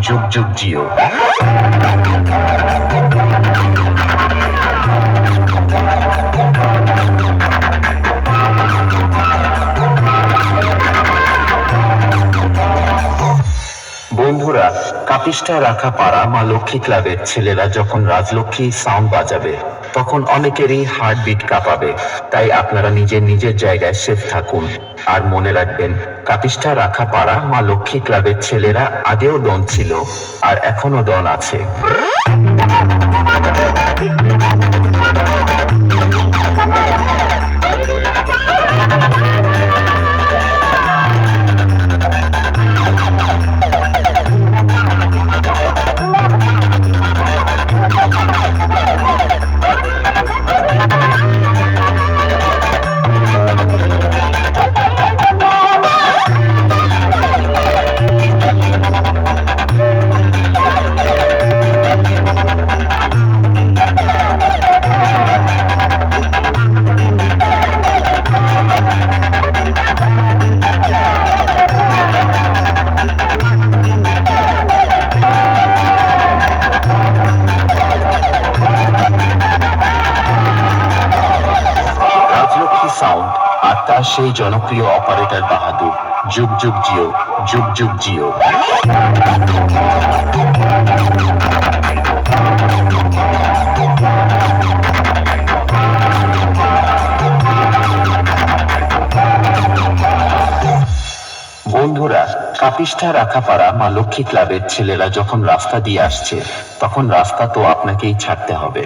যুগ যুগ জিও। বন্ধুরা কাপিসটা রাখা পাড়া মা লক্ষ্মী ক্লাবের ছেলেরা যখন রাজলক্ষ্মী সাউন্ড বাজাবে, তখন অনেকেরই হার্ট বিট কাঁপাবে। তাই আপনারা নিজের নিজের জায়গায় সেফ থাকুন। আর মনে রাখবেন কাপিসটা রাখা পাড়া মা লক্ষ্মী ক্লাবের ছেলেরা আগেও ডন ছিল, আর এখনও ডন আছে। সাউন্ড আর তার সেই জনপ্রিয় অপারেটর বাহাদুর, যুগ যুগ জিও, যুগ যুগ জিও। বন্ধুরা, কাপিষ্ঠা রাখাপাড়া মা লক্ষ্মী ক্লাবের ছেলেরা যখন রাস্তা দিয়ে আসছে, তখন রাস্তা তো আপনাকেই ছাড়তে হবে।